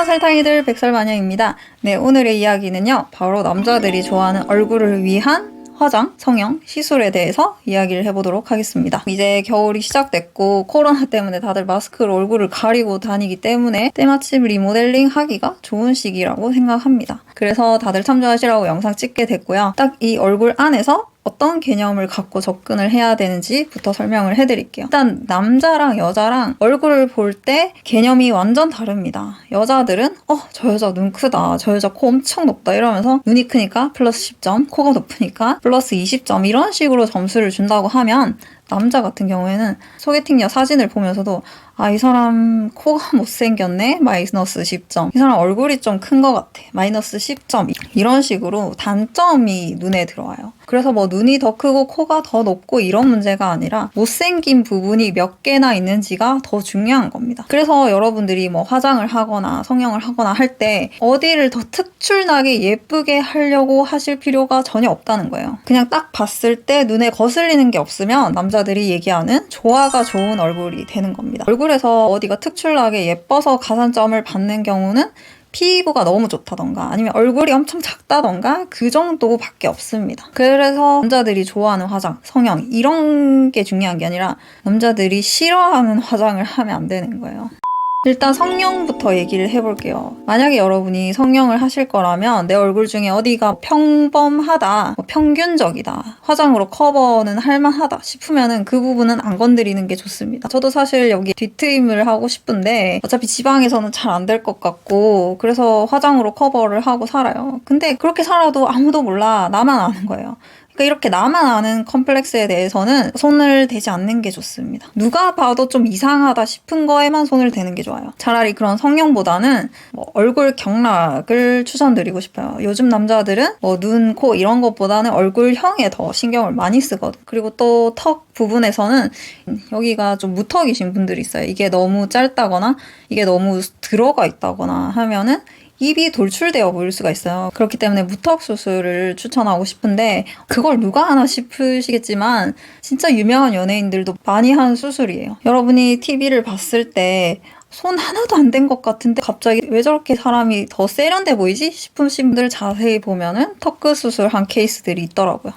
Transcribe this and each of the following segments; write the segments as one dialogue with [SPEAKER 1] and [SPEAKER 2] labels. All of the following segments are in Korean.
[SPEAKER 1] 안녕 살탕이들 백설마녀입니다. 네 오늘의 이야기는요 바로 남자들이 좋아하는 얼굴을 위한 화장, 성형, 시술에 대해서 이야기를 해보도록 하겠습니다. 이제 겨울이 시작됐고 코로나 때문에 다들 마스크로 얼굴을 가리고 다니기 때문에 때마침 리모델링 하기가 좋은 시기라고 생각합니다. 그래서 다들 참조하시라고 영상 찍게 됐고요. 딱 이 얼굴 안에서 어떤 개념을 갖고 접근을 해야 되는지부터 설명을 해드릴게요. 일단 남자랑 여자랑 얼굴을 볼 때 개념이 완전 다릅니다. 여자들은 어 저 여자 눈 크다, 저 여자 코 엄청 높다 이러면서 눈이 크니까 플러스 10점, 코가 높으니까 플러스 20점 이런 식으로 점수를 준다고 하면 남자 같은 경우에는 소개팅녀 사진을 보면서도 아, 이 사람 코가 못생겼네? 마이너스 10점. 이 사람 얼굴이 좀 큰 것 같아. 마이너스 10점. 이런 식으로 단점이 눈에 들어와요. 그래서 뭐 눈이 더 크고 코가 더 높고 이런 문제가 아니라 못생긴 부분이 몇 개나 있는지가 더 중요한 겁니다. 그래서 여러분들이 뭐 화장을 하거나 성형을 하거나 할 때 어디를 더 특출나게 예쁘게 하려고 하실 필요가 전혀 없다는 거예요. 그냥 딱 봤을 때 눈에 거슬리는 게 없으면 남자 들이 얘기하는 조화가 좋은 얼굴이 되는 겁니다. 얼굴에서 어디가 특출나게 예뻐서 가산점을 받는 경우는 피부가 너무 좋다던가 아니면 얼굴이 엄청 작다던가 그 정도밖에 없습니다. 그래서 남자들이 좋아하는 화장, 성형 이런 게 중요한 게 아니라 남자들이 싫어하는 화장을 하면 안 되는 거예요. 일단 성형부터 얘기를 해볼게요. 만약에 여러분이 성형을 하실 거라면 내 얼굴 중에 어디가 평범하다, 뭐 평균적이다, 화장으로 커버는 할만하다 싶으면은 그 부분은 안 건드리는 게 좋습니다. 저도 사실 여기 뒤트임을 하고 싶은데 어차피 지방에서는 잘 안 될 것 같고 그래서 화장으로 커버를 하고 살아요. 근데 그렇게 살아도 아무도 몰라. 나만 아는 거예요. 그러니까 이렇게 나만 아는 컴플렉스에 대해서는 손을 대지 않는 게 좋습니다. 누가 봐도 좀 이상하다 싶은 거에만 손을 대는 게 좋아요. 차라리 그런 성형보다는 뭐 얼굴 경락을 추천드리고 싶어요. 요즘 남자들은 뭐 눈, 코 이런 것보다는 얼굴형에 더 신경을 많이 쓰거든. 그리고 또 턱 부분에서는 여기가 좀 무턱이신 분들이 있어요. 이게 너무 짧다거나 이게 너무 들어가 있다거나 하면은 입이 돌출되어 보일 수가 있어요. 그렇기 때문에 무턱 수술을 추천하고 싶은데 그걸 누가 하나 싶으시겠지만 진짜 유명한 연예인들도 많이 한 수술이에요. 여러분이 TV를 봤을 때 손 하나도 안 된 것 같은데 갑자기 왜 저렇게 사람이 더 세련돼 보이지 싶으신 분들 자세히 보면은 턱끝 수술 한 케이스들이 있더라고요.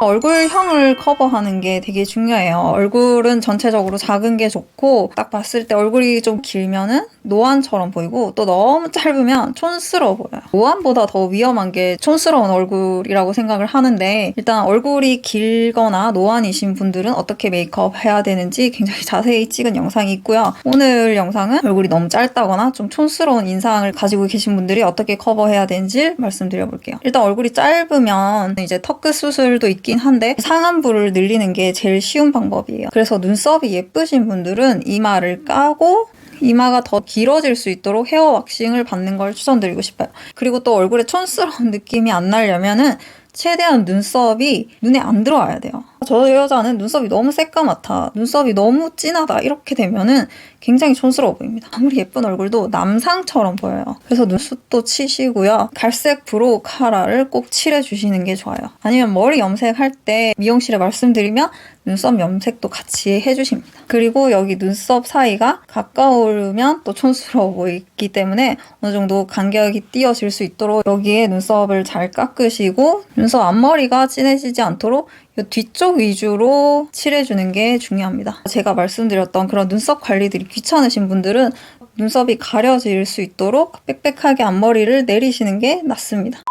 [SPEAKER 1] 얼굴형을 커버하는 게 되게 중요해요. 얼굴은 전체적으로 작은 게 좋고 딱 봤을 때 얼굴이 좀 길면은 노안처럼 보이고 또 너무 짧으면 촌스러워 보여요. 노안보다 더 위험한 게 촌스러운 얼굴이라고 생각을 하는데 일단 얼굴이 길거나 노안이신 분들은 어떻게 메이크업 해야 되는지 굉장히 자세히 찍은 영상이 있고요. 오늘 영상은 얼굴이 너무 짧다거나 좀 촌스러운 인상을 가지고 계신 분들이 어떻게 커버해야 되는지 말씀드려 볼게요. 일단 얼굴이 짧으면 이제 턱끝 수술도 있기 있긴 한데 상안부를 늘리는 게 제일 쉬운 방법이에요. 그래서 눈썹이 예쁘신 분들은 이마를 까고 이마가 더 길어질 수 있도록 헤어 왁싱을 받는 걸 추천드리고 싶어요. 그리고 또 얼굴에 촌스러운 느낌이 안 나려면은 최대한 눈썹이 눈에 안 들어와야 돼요. 저 여자는 눈썹이 너무 새까맣다, 눈썹이 너무 진하다 이렇게 되면은 굉장히 촌스러워 보입니다. 아무리 예쁜 얼굴도 남상처럼 보여요. 그래서 눈썹도 치시고요. 갈색 브로우 카라를 꼭 칠해주시는 게 좋아요. 아니면 머리 염색할 때 미용실에 말씀드리면 눈썹 염색도 같이 해주십니다. 그리고 여기 눈썹 사이가 가까우면 또 촌스러워 보이기 때문에 어느 정도 간격이 띄어질 수 있도록 여기에 눈썹을 잘 깎으시고 눈썹 앞머리가 진해지지 않도록 뒤쪽 위주로 칠해주는 게 중요합니다. 제가 말씀드렸던 그런 눈썹 관리들이 귀찮으신 분들은 눈썹이 가려질 수 있도록 빽빽하게 앞머리를 내리시는 게 낫습니다.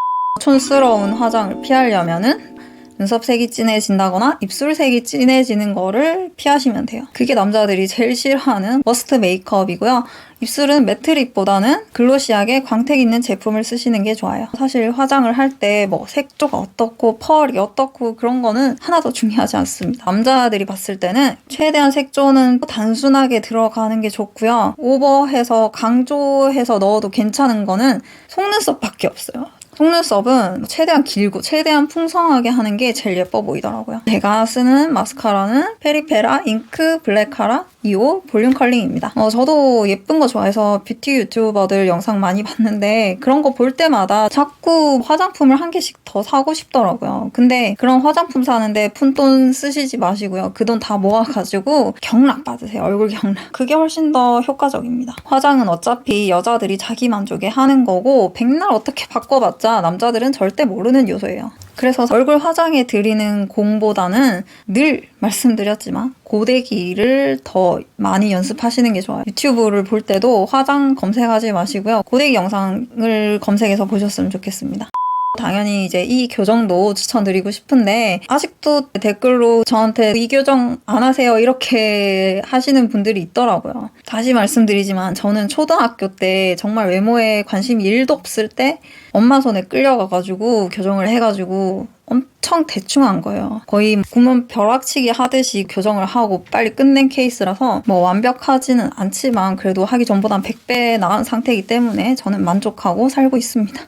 [SPEAKER 1] 촌스러운 화장을 피하려면은 눈썹색이 진해진다거나 입술색이 진해지는 거를 피하시면 돼요. 그게 남자들이 제일 싫어하는 머스트 메이크업이고요. 입술은 매트 립보다는 글로시하게 광택 있는 제품을 쓰시는 게 좋아요. 사실 화장을 할 때 뭐 색조가 어떻고 펄이 어떻고 그런 거는 하나도 중요하지 않습니다. 남자들이 봤을 때는 최대한 색조는 단순하게 들어가는 게 좋고요. 오버해서 강조해서 넣어도 괜찮은 거는 속눈썹밖에 없어요. 속눈썹은 최대한 길고 최대한 풍성하게 하는 게 제일 예뻐 보이더라고요. 제가 쓰는 마스카라는 페리페라 잉크 블랙 카라 2호 볼륨 컬링입니다. 어, 저도 예쁜 거 좋아해서 뷰티 유튜버들 영상 많이 봤는데 그런 거 볼 때마다 자꾸 화장품을 한 개씩 더 사고 싶더라고요. 근데 그런 화장품 사는데 푼돈 쓰시지 마시고요. 그 돈 다 모아가지고 경락 받으세요. 얼굴 경락. 그게 훨씬 더 효과적입니다. 화장은 어차피 여자들이 자기 만족에 하는 거고 백날 어떻게 바꿔봤자 남자들은 절대 모르는 요소예요. 그래서 얼굴 화장에 들이는 공보다는 늘 말씀드렸지만 고데기를 더 많이 연습하시는 게 좋아요. 유튜브를 볼 때도 화장 검색하지 마시고요. 고데기 영상을 검색해서 보셨으면 좋겠습니다. 당연히 이제 이 교정도 추천드리고 싶은데 아직도 댓글로 저한테 이 교정 안 하세요 이렇게 하시는 분들이 있더라고요. 다시 말씀드리지만 저는 초등학교 때 정말 외모에 관심이 1도 없을 때 엄마 손에 끌려가가지고 교정을 해가지고 엄청 대충 한 거예요. 거의 구문 벼락치기 하듯이 교정을 하고 빨리 끝낸 케이스라서 뭐 완벽하지는 않지만 그래도 하기 전보단 100배 나은 상태이기 때문에 저는 만족하고 살고 있습니다.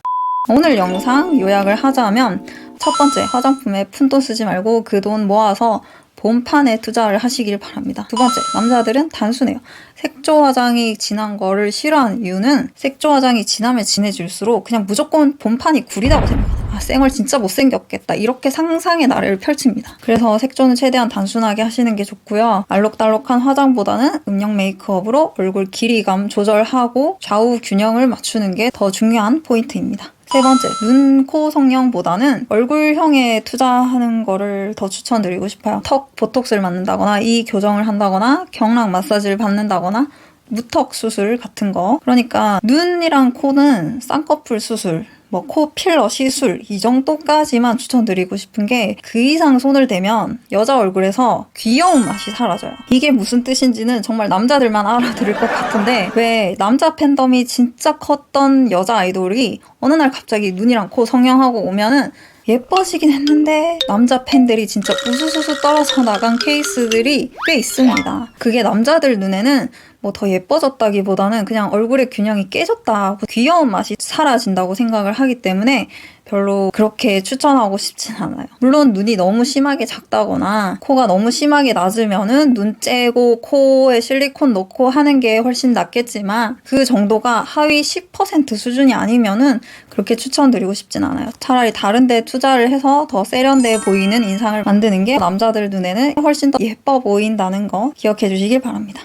[SPEAKER 1] 오늘 영상 요약을 하자면 첫 번째 화장품에 푼돈 쓰지 말고 그 돈 모아서 본판에 투자를 하시길 바랍니다. 두 번째, 남자들은 단순해요. 색조 화장이 진한 거를 싫어하는 이유는 색조 화장이 진하면 진해질수록 그냥 무조건 본판이 구리다고 생각해요. 아, 쌩얼 진짜 못생겼겠다. 이렇게 상상의 나래를 펼칩니다. 그래서 색조는 최대한 단순하게 하시는 게 좋고요. 알록달록한 화장보다는 음영 메이크업으로 얼굴 길이감 조절하고 좌우 균형을 맞추는 게 더 중요한 포인트입니다. 세 번째, 눈, 코 성형보다는 얼굴형에 투자하는 거를 더 추천드리고 싶어요. 턱 보톡스를 맞는다거나 이 교정을 한다거나 경락 마사지를 받는다거나 무턱 수술 같은 거. 그러니까 눈이랑 코는 쌍꺼풀 수술, 뭐 코 필러 시술 이 정도까지만 추천드리고 싶은 게 그 이상 손을 대면 여자 얼굴에서 귀여운 맛이 사라져요. 이게 무슨 뜻인지는 정말 남자들만 알아들을 것 같은데 왜 남자 팬덤이 진짜 컸던 여자 아이돌이 어느 날 갑자기 눈이랑 코 성형하고 오면은 예뻐지긴 했는데 남자 팬들이 진짜 우수수수 떨어져 나간 케이스들이 꽤 있습니다. 그게 남자들 눈에는 뭐 더 예뻐졌다기보다는 그냥 얼굴의 균형이 깨졌다. 귀여운 맛이 사라진다고 생각을 하기 때문에 별로 그렇게 추천하고 싶진 않아요. 물론 눈이 너무 심하게 작다거나 코가 너무 심하게 낮으면은 눈 째고 코에 실리콘 넣고 하는 게 훨씬 낫겠지만 그 정도가 하위 10% 수준이 아니면은 그렇게 추천드리고 싶진 않아요. 차라리 다른 데 투자를 해서 더 세련돼 보이는 인상을 만드는 게 남자들 눈에는 훨씬 더 예뻐 보인다는 거 기억해 주시길 바랍니다.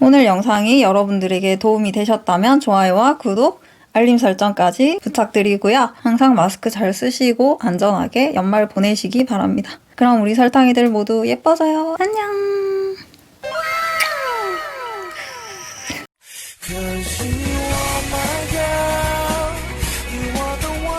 [SPEAKER 1] 오늘 영상이 여러분들에게 도움이 되셨다면 좋아요와 구독, 알림 설정까지 부탁드리고요. 항상 마스크 잘 쓰시고 안전하게 연말 보내시기 바랍니다. 그럼 우리 설탕이들 모두 예뻐져요. 안녕!
[SPEAKER 2] You